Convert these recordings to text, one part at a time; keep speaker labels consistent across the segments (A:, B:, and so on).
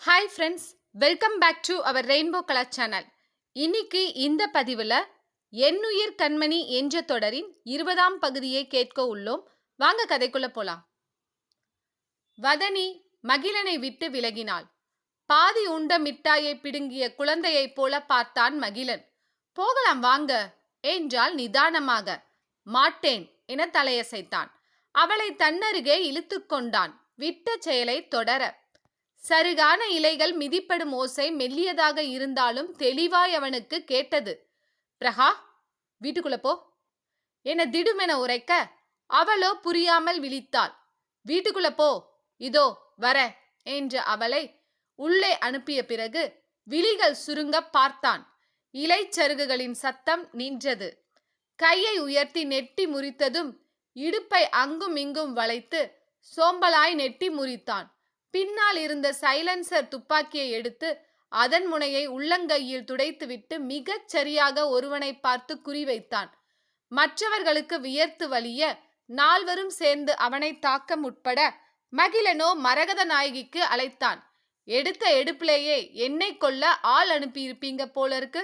A: Hi friends welcome back to our rainbow colour channel இன்னைக்கு இந்த பதிவில் என்னுயிர் கண்மணி என்ற தொடரின் இருபதாம் பகுதியை கேட்க உள்ளோம். வாங்க கதைக்குள்ள போலாம். வதனி மகிழனை விட்டு விலகினாள். பாதி உண்ட மிட்டாயை பிடுங்கிய குழந்தையைப் போல பார்த்தான் மகிழன். போகலாம் வாங்க என்றால் நிதானமாக. மாட்டேன் என தலையசைத்தான். அவளை தன்னருகே இழுத்து கொண்டான். விட்ட செயலை தொடர சருகான இலைகள் மிதிப்படும் ஓசை மெல்லியதாக இருந்தாலும் தெளிவாய் அவனுக்கு கேட்டது. பிரகா வீட்டுக்குள்ள போ. என திடுமென உரைக்க அவளோ புரியாமல் விழித்தாள். வீட்டுக்குள்ள போ. இதோ வர என்ற அவளை உள்ளே அனுப்பிய பிறகு விழிகள் சுருங்க பார்த்தான். இலைச்சருகுகளின் சத்தம் நின்றது. கையை உயர்த்தி நெட்டி முறித்ததும் இடுப்பை அங்கும் இங்கும் வளைத்து சோம்பலாய் நெட்டி முறித்தான். பின்னால் இருந்த சைலன்சர் துப்பாக்கியை எடுத்து அதன் முனையை உள்ளங்கையில் துடைத்துவிட்டு மிகச் சரியாக ஒருவனை பார்த்து குறிவைத்தான் மற்றவர்களுக்கு வியர்த்து வலிய நால்வரும் சேர்ந்து அவனை தாக்க முற்பட மகிழனோ மரகத நாயகிக்கு அழைத்தான். எடுத்த எடுப்பிலேயே என்னை கொல்ல ஆள் அனுப்பியிருப்பீங்க போல இருக்கு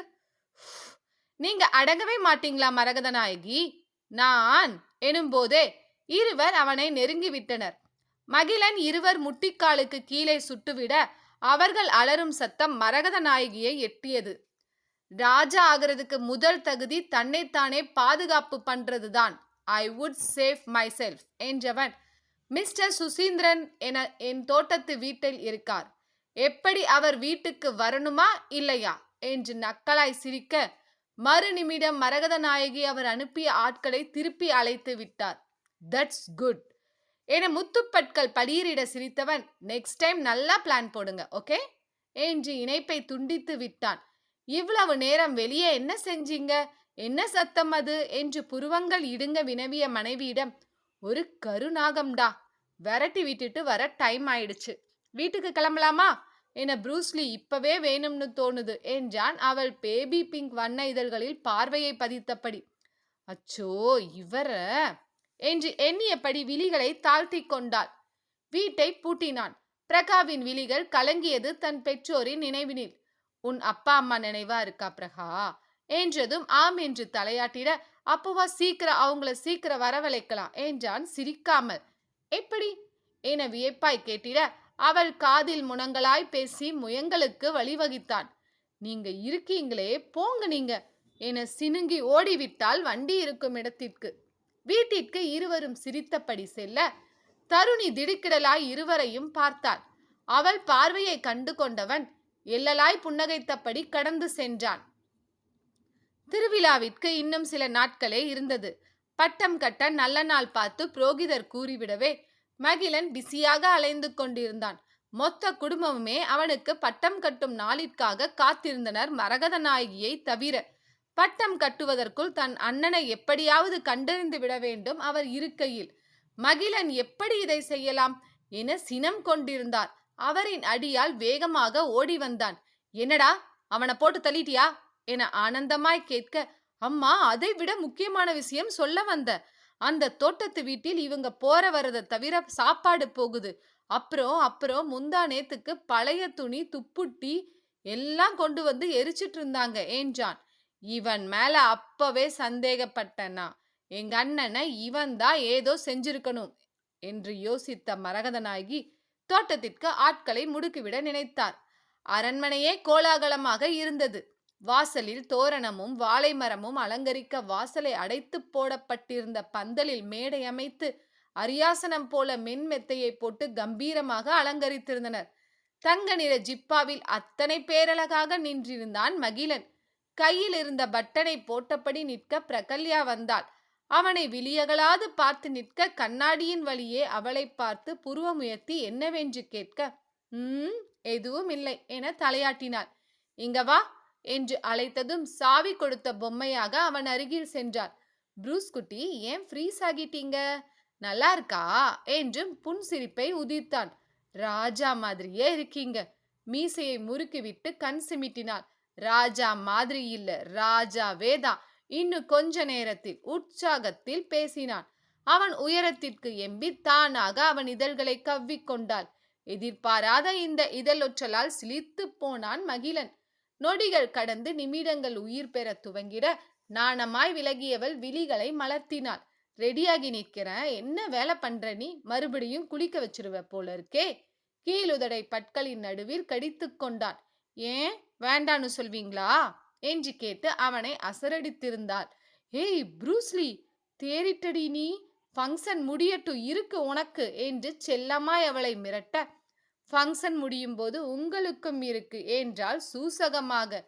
A: நீங்க அடங்கவே மாட்டீங்களா மரகத நாயகி? நான் எனும்போதே இருவர் அவனை நெருங்கி விட்டனர் மகிழன் இருவர் முட்டிக்காலுக்கு கீழே சுட்டுவிட அவர்கள் அலறும் சத்தம் மரகத நாயகியை எட்டியது. ராஜா ஆகிறதுக்கு முதல் தகுதி தன்னைத்தானே பாதுகாப்பு பண்றதுதான். I would safe myself என்றவன் மிஸ்டர் சுசீந்திரன் என என் தோட்டத்து வீட்டில் இருக்கார். எப்படி அவர் வீட்டுக்கு வரணுமா இல்லையா? என்று நக்கலாய் சிரிக்க மறு நிமிடம் மரகத நாயகி அவர் அனுப்பிய ஆட்களை திருப்பி அழைத்து விட்டார். தட்ஸ் குட் என முத்துப்பட்கள் படியரிட சிரித்தவன் நெக்ஸ்ட் டைம் நல்லா பிளான் போடுங்க ஓகே என்று இணைப்பை துண்டித்து விட்டான். இவ்வளவு நேரம் வெளியே என்ன செஞ்சீங்க? என்ன சத்தம் அது? என்று புருவங்கள் இடுங்க வினவிய மனைவியிடம் ஒரு கருநாகம்டா விரட்டி விட்டுட்டு வர டைம் ஆயிடுச்சு. வீட்டுக்கு கிளம்பலாமா? என ப்ரூஸ்லி இப்பவே வேணும்னு தோணுது என்றான் அவள் பேபி பிங்க் வண்ண இதழ்களில் பார்வையை பதித்தபடி. அச்சோ இவர என்று எண்ணியபடி விழிகளை தாழ்த்தி கொண்டாள். வீட்டை பூட்டினான். பிரகாவின் விழிகள் கலங்கியது தன் பெற்றோரின் நினைவினில். உன் அப்பா அம்மா நினைவா இருக்கா பிரகா? என்றதும் ஆம் என்று தலையாட்டிட அப்போவா சீக்கிரம் அவங்கள சீக்கிரம் வரவழைக்கலாம் என்றான் சிரிக்காமல். எப்படி? என வியப்பாய் கேட்டிட அவள் காதில் முனங்களாய் பேசி முயங்களுக்கு வழிவகித்தான் நீங்க இருக்கீங்களே போங்க நீங்க என சினுங்கி ஓடிவிட்டால் வண்டி இருக்கும் இடத்திற்கு. வீட்டிற்கு இருவரும் சிரித்தபடி செல்ல தருணி திடுக்கிடலாய் இருவரையும் பார்த்தாள். அவள் பார்வையை கண்டு கொண்டவன் எல்லலாய் புன்னகைத்தபடி கடந்து சென்றான். திருவிழாவிற்கு இன்னும் சில நாட்களே இருந்தது. பட்டம் கட்ட நல்ல நாள் பார்த்து புரோகிதர் கூறிவிடவே மகிழன் பிஸியாக அலைந்து கொண்டிருந்தான். மொத்த குடும்பமுமே அவனுக்கு பட்டம் கட்டும் நாளிற்காக காத்திருந்தனர் மரகத நாயகியை தவிர பட்டம் கட்டுவதற்குள் தன் அண்ணனை எப்படியாவது கண்டறிந்து விட வேண்டும் அவர் இருக்கையில். மகிழன் எப்படி இதை செய்யலாம்? என சினம் கொண்டிருந்தார். அவரின் அடியால் வேகமாக ஓடி வந்தான். என்னடா அவனை போட்டு தள்ளிட்டியா? என ஆனந்தமாய் கேட்க அம்மா அதை விட முக்கியமான விஷயம் சொல்ல வந்த. அந்த தோட்டத்து வீட்டில் இவங்க போற வரத தவிர சாப்பாடு போகுது. அப்புறம் அப்புறம் முந்தா நேத்துக்கு பழைய துணி துப்புட்டி எல்லாம் கொண்டு வந்து எரிச்சிட்டு இருந்தாங்க என்றான் இவன் மேல அப்பவே சந்தேகப்பட்டனா. எங்க அண்ணனை இவன் தான் ஏதோ செஞ்சிருக்கணும் என்று யோசித்த மரகதநாயகி தோட்டத்திற்கு ஆட்களை முடுக்கிவிட நினைத்தார். அரண்மனையே கோலாகலமாக இருந்தது. வாசலில் தோரணமும் வாழை மரமும் அலங்கரிக்க வாசலை அடைத்து போடப்பட்டிருந்த பந்தலில் மேடை அமைத்து அரியாசனம் போல மென்மெத்தையை போட்டு கம்பீரமாக அலங்கரித்திருந்தனர். தங்க நிற ஜிப்பாவில் அத்தனை பேரழகாக நின்றிருந்தான் மகிழன். கையில் இருந்த பட்டனை போட்டபடி நிற்க பிரகல்யா வந்தாள். அவனை விழியகலாது பார்த்து நிற்க கண்ணாடியின் வழியே அவளை பார்த்து புருவமுயர்த்தி என்னவென்று கேட்க ம் எதுவும் இல்லை என தலையாட்டினாள். இங்க வா என்று அழைத்ததும் சாவி கொடுத்த பொம்மையாக அவன் அருகில் சென்றார் ப்ரூஸ் குட்டி ஏன் ஃப்ரீஸ் ஆகிட்டீங்க? நல்லா இருக்கா? என்றும் புன்சிரிப்பை உதிர்த்தான். ராஜா மாதிரியே இருக்கீங்க. மீசையை முறுக்கிவிட்டு கண் சிமிட்டினாள். ராஜா மாதிரி இல்ல. ராஜாவே தான் இன்னும் கொஞ்ச நேரத்தில் உற்சாகத்தில் பேசினான். அவன் உயரத்திற்கு எம்பி தானாக அவன் இதழ்களை கவ்விக்கொண்டாள் எதிர்பாராத இந்த இதழொற்றலால் சிலித்து போனான் மகிழன். நொடிகள் கடந்து நிமிடங்கள் உயிர் பெற துவங்கிட நாணமாய் விலகியவள் விழிகளை மலர்த்தினாள். ரெடியாகி நிற்கிறேன் என்ன வேலை பண்ற நீ? மறுபடியும் குளிக்க வச்சிருவ போல இருக்கே. கீழுதடை பற்களின் நடுவில் கடித்து கொண்டான். ஏன்? வேண்டான்னு சொல்வீங்களா? என்று கேட்டு அவனை அசரடித்திருந்தாள். ஏய் ப்ரூஸ்லி தேறிட்டடி நீ. ஃபங்க்ஷன் முடியட்டும் இருக்கு உனக்கு என்று செல்லமாய் அவளை மிரட்ட. ஃபங்க்ஷன் முடியும் போது உங்களுக்கும் இருக்கு என்றால் சூசகமாக.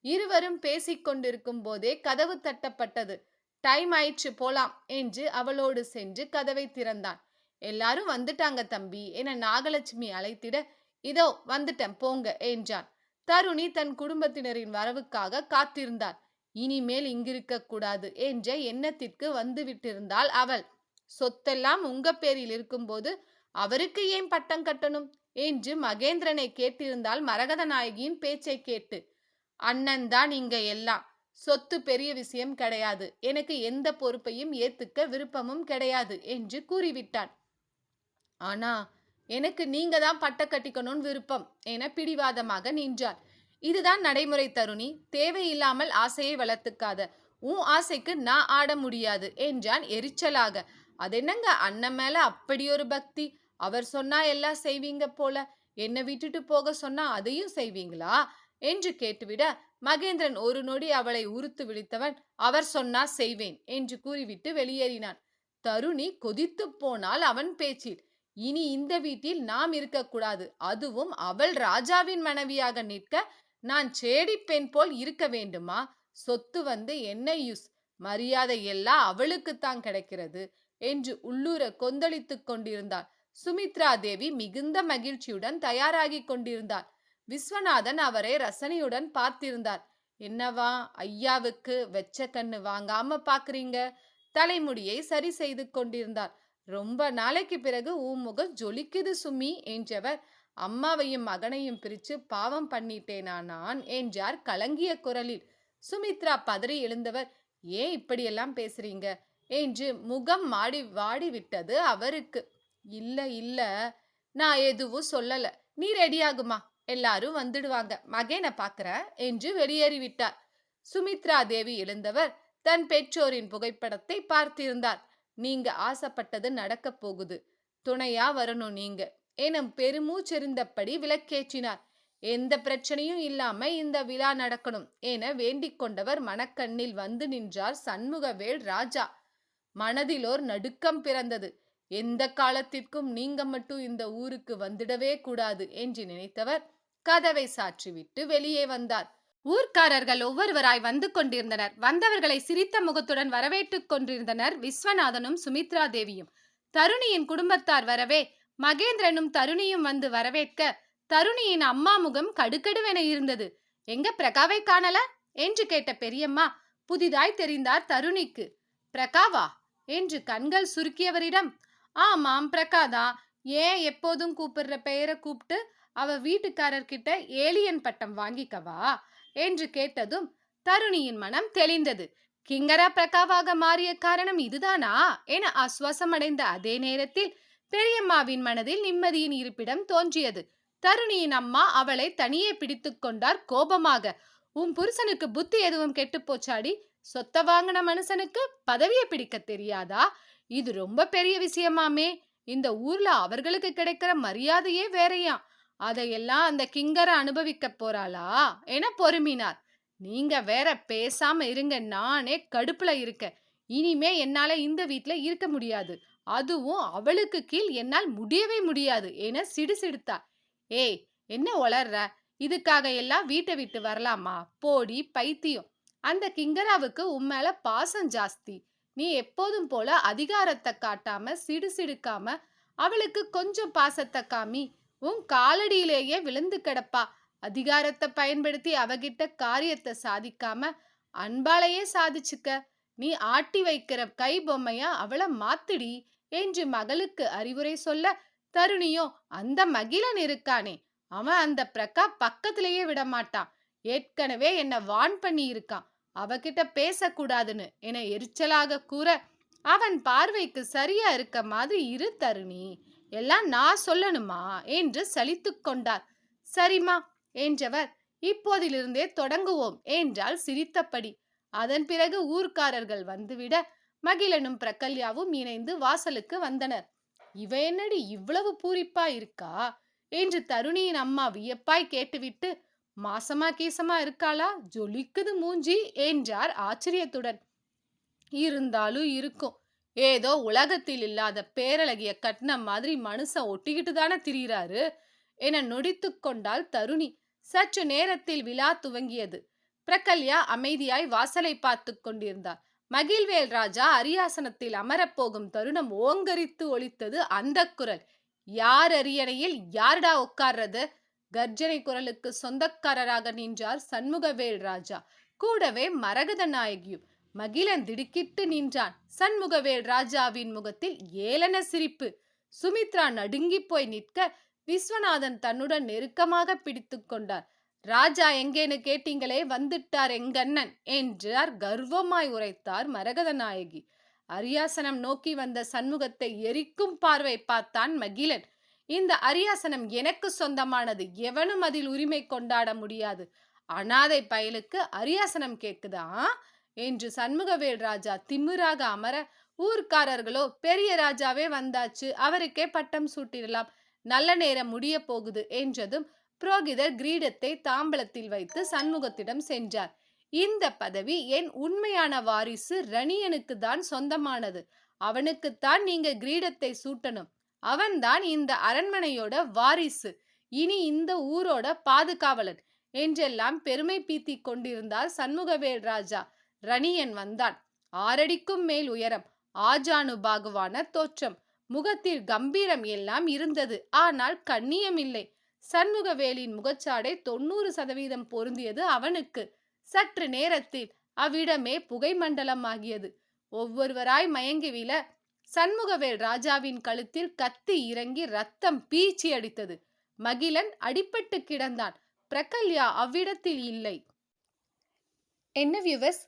A: இருவரும் பேசிக்கொண்டிருக்கும் போதே கதவு தட்டப்பட்டது. டைம் ஆயிடுச்சு போலாம் என்று அவளோடு சென்று கதவை திறந்தான். எல்லாரும் வந்துட்டாங்க தம்பி. என நாகலட்சுமி அழைத்திட. இதோ வந்துட்டேன் போங்க என்றான். தருணி தன் குடும்பத்தினரின் வரவுக்காக காத்திருந்தாள். இனிமேல் இங்கிருக்க கூடாது என்ற எண்ணத்திற்கு வந்து விட்டிருந்தாள் அவள். சொத்தெல்லாம் உங்க பேரில் இருக்கும்போது அவருக்கு ஏன் பட்டம் கட்டணும்? என்று மகேந்திரனை கேட்டிருந்தால் மரகத நாயகியின் பேச்சை கேட்டு. அண்ணன் தான் இங்க எல்லாம். சொத்து பெரிய விஷயம் கிடையாது. எனக்கு எந்த பொறுப்பையும் ஏத்துக்க விருப்பமும் கிடையாது என்று கூறிவிட்டான். ஆனா எனக்கு நீங்க தான் பட்ட கட்டிக்கணும்னு விருப்பம் என பிடிவாதமாக நின்றார் இதுதான் நடைமுறை தருணி தேவையில்லாமல் ஆசையை வளர்த்துக்காத. உன் ஆசைக்கு நான் ஆட முடியாது என்றான் எரிச்சலாக. அதென்னங்க அண்ணன் மேல அப்படி ஒரு பக்தி? அவர் சொன்னா எல்லாம் செய்வீங்க போல. என்னை விட்டுட்டு போக சொன்னா அதையும் செய்வீங்களா? என்று கேட்டுவிட மகேந்திரன் ஒரு நொடி அவளை உறுத்து விழித்தவன் அவர் சொன்னா செய்வேன் என்று கூறிவிட்டு வெளியேறினான். தருணி கொதித்து போனால் அவன் பேச்சில் இனி இந்த வீட்டில் நாம் இருக்கக்கூடாது. அதுவும் அவள் ராஜாவின் மனைவியாக நிற்க நான் சேடி பெண் போல் இருக்க வேண்டுமா? சொத்து வந்து என்ன யூஸ். மரியாதை எல்லாம் அவளுக்குத்தான் கிடைக்கிறது என்று உள்ளூர கொந்தளித்துக் கொண்டிருந்தாள். சுமித்ரா தேவி மிகுந்த மகிழ்ச்சியுடன் தயாராகி கொண்டிருந்தாள். விஸ்வநாதன் அவரை ரசனையுடன் பார்த்திருந்தார். என்னவா ஐயாவுக்கு வெச்ச கண்ணு வாங்காம பாக்குறீங்க? தலைமுடியை சரி செய்து கொண்டிருந்தார். ரொம்ப நாளைக்கு பிறகு உன் முகம் ஜொலிக்குது சுமி என்றவர். அம்மாவையும் மகனையும் பிரிச்சு பாவம் பண்ணிட்டேனா நான் என்றார் கலங்கிய குரலில். சுமித்ரா பதறி எழுந்தவர். ஏன் இப்படியெல்லாம் பேசுறீங்க? என்று முகம் மாடி வாடி விட்டது அவருக்கு. இல்ல இல்ல நான் எதுவும் சொல்லல. நீ ரெடியாகுமா? எல்லாரும் வந்துடுவாங்க. மகேனை பாக்குற என்று வெளியேறிவிட்டார். சுமித்ரா தேவி எழுந்தவர் தன் பெற்றோரின் புகைப்படத்தை பார்த்திருந்தார். நீங்க ஆசைப்பட்டது நடக்க போகுது. துணையா வரணும் நீங்க. ஏனம் பெருமூச்செறிந்தபடி விளக்கேற்றினார். எந்த பிரச்சனையும் இல்லாம இந்த விழா நடக்கணும் என வேண்டிக் கொண்டவர் மனக்கண்ணில் வந்து நின்றார் சண்முகவேல் ராஜா. மனதிலோர் நடுக்கம் பிறந்தது. எந்த காலத்திற்கும் நீங்க மட்டும் இந்த ஊருக்கு வந்துடவே கூடாது என்று நினைத்தவர் கதவை சாற்றிவிட்டு வெளியே வந்தார். ஊர்க்காரர்கள் ஒவ்வொருவராய் வந்து கொண்டிருந்தனர். வந்தவர்களை சிரித்த முகத்துடன் வரவேற்றுக் கொண்டிருந்தனர் விஸ்வநாதனும் சுமித்ரா தேவியும் தருணியின் குடும்பத்தார் வரவே மகேந்திரனும் தருணியும் வந்து வரவேற்க தருணியின் அம்மா முகம் கடுக்கடுவென இருந்தது. எங்க பிரகாவை காணல? என்று கேட்ட பெரியம்மா புதிதாய் தெரிந்தார் தருணிக்கு. பிரகாவா? என்று கண்கள் சுருக்கியவரிடம். ஆமாம் பிரகாதா. ஏன் எப்போதும் கூப்பிடுற பெயரை கூப்பிட்டு அவ வீட்டுக்காரர்கிட்ட ஏலியன் பட்டம் வாங்கிக்கவா? என்று கேட்டதும் தருணியின் மனம் தெளிந்தது. கிங்கரா பிரகாவாக மாறிய காரணம் இதுதானா? என ஆஸ்வாசமடைந்த அதே நேரத்தில் பெரியம்மாவின் மனதில் நிம்மதியின் இருப்பிடம் தோன்றியது. தருணியின் அம்மா அவளை தனியே பிடித்து கொண்டார் கோபமாக. உன் புருஷனுக்கு புத்தி எதுவும் கெட்டு போச்சாடி? சொத்த வாங்கின மனுஷனுக்கு பதவியை பிடிக்க தெரியாதா? இது ரொம்ப பெரிய விஷயமாமே. இந்த ஊர்ல அவர்களுக்கு கிடைக்கிற மரியாதையே வேறையாம். அதையெல்லாம் அந்த கிங்கரை அனுபவிக்க போறாளா? என பொறுமினார். நீங்க வேற பேசாம இருங்க நானே கடுப்புல இருக்கேன். இனிமே என்னால இந்த வீட்ல இருக்க முடியாது. அதுவும் அவளுக்கு கீழ் என்னால் முடியவே முடியாது என சிடுசிடுத்தா ஏய் என்ன ஒளர்ற இதுக்காக எல்லாம் வீட்டை விட்டு வரலாமா? போடி பைத்தியம். அந்த கிங்கராவுக்கு உம்மேல பாசம் ஜாஸ்தி. நீ எப்போதும் போல அதிகாரத்தை காட்டாம சிடு சிடுக்காம அவளுக்கு கொஞ்சம் பாசத்தை காமி உன் காலடியிலேயே விழுந்து கிடப்பா. அதிகாரத்தை பயன்படுத்தி அவகிட்ட காரியத்தை சாதிக்காம அன்பாலேயே சாதிச்சுக்க. நீ ஆட்டி வைக்கிற கை பொம்மையா அவளை மாத்துடி என்று மகளுக்கு அறிவுரை சொல்ல தருணியோ அந்த மகிழன் இருக்கானே. அவன் அந்த பிரகா பக்கத்திலேயே விட மாட்டான் ஏற்கனவே என்ன வான் பண்ணி இருக்கான் அவகிட்ட பேசக்கூடாதுன்னு என எரிச்சலாக கூற அவன் பார்வைக்கு சரியா இருக்க மாதிரி இரு தருணி. எல்லாம் நான் சொல்லணுமா? என்று சலித்துக் கொண்டார். சரிம்மா என்றவர் இப்போதிலிருந்தே தொடங்குவோம் என்றால் சிரித்தபடி. அதன் பிறகு ஊர்க்காரர்கள் வந்துவிட மகிழனும் பிரகல்யாவும் இணைந்து வாசலுக்கு வந்தனர். இவ என்னடி இவ்வளவு பூரிப்பா இருக்கா? என்று தருணியின் அம்மா வியப்பாய் கேட்டுவிட்டு மாசமா கீசமா இருக்காளா? ஜொலிக்குது மூஞ்சி என்றார் ஆச்சரியத்துடன். இருந்தாலும் இருக்கும். ஏதோ உலகத்தில் இல்லாத பேரழகிய கட்னம் மாதிரி மனுஷன் ஒட்டிக்கிட்டு தானே திரியிறாரு? என நொடித்து கொண்டாள் தருணி. சற்று நேரத்தில் விழா துவங்கியது. பிரகல்யா அமைதியாய் வாசலை பார்த்து கொண்டிருந்தார். மகிழ்வேல் ராஜா அரியாசனத்தில் அமரப்போகும் தருணம் ஓங்கரித்து ஒலித்தது அந்த குரல். யார் அரியணையில் யாரடா உட்கார்றது? கர்ஜனை குரலுக்கு சொந்தக்காரராக நின்றார் சண்முகவேல் ராஜா. கூடவே மரகத நாயகியும் மகிழன் திடுக்கிட்டு நின்றான். சண்முகவேல் ராஜாவின் முகத்தில் ஏளன சிரிப்பு. சுமித்ரா நடுங்கி போய் நிற்க விஸ்வநாதன் தன்னுடன் நெருக்கமாக பிடித்து கொண்டார். ராஜா எங்கேன்னு கேட்டீங்களே வந்துட்டார் எங்கண்ணன் என்றார் கர்வமாய் உரைத்தார் மரகத நாயகி. அரியாசனம் நோக்கி வந்த சண்முகத்தை எரிக்கும் பார்வை பார்த்தான் மகிழன். இந்த அரியாசனம் எனக்கு சொந்தமானது எவனும் அதில் உரிமை கொண்டாட முடியாது. அனாதை பயலுக்கு அரியாசனம் கேக்குதா? என்று சண்முகவேல் ராஜா திமிராக அமர ஊர்க்காரர்களோ பெரிய ராஜாவே வந்தாச்சு அவருக்கே பட்டம் சூட்டிடலாம் நல்ல நேரம் முடிய போகுது என்றதும் புரோகிதர் கிரீடத்தை தாம்பலத்தில் வைத்து சண்முகத்திடம் சென்றார். இந்த பதவி என் உண்மையான வாரிசு ரணியனுக்கு தான் சொந்தமானது. அவனுக்குத்தான் நீங்க கிரீடத்தை சூட்டணும். அவன்தான் இந்த அரண்மனையோட வாரிசு. இனி இந்த ஊரோட பாதுகாவலன் என்றெல்லாம் பெருமை பீத்தி கொண்டிருந்தார் சண்முகவேல் ராஜா. ரணியன் வந்தான். ஆறடிக்கும் மேல் உயரம் ஆஜானு பாகுவான தோற்றம். முகத்தில் கம்பீரம் எல்லாம் இருந்தது. ஆனால் கண்ணியம் இல்லை. சண்முகவேலின் முகச்சாடை தொண்ணூறு சதவீதம் பொருந்தியது அவனுக்கு. சற்று நேரத்தில் அவ்விடமே புகை மண்டலமாகியது ஒவ்வொருவராய் மயங்கி விழ சண்முகவேல் ராஜாவின் கழுத்தில் கத்தி இறங்கி ரத்தம் பீச்சி அடித்தது. மகிழன் அடிபட்டு கிடந்தான். பிரகல்யா அவ்விடத்தில் இல்லை. என்ன வியூவர்ஸ்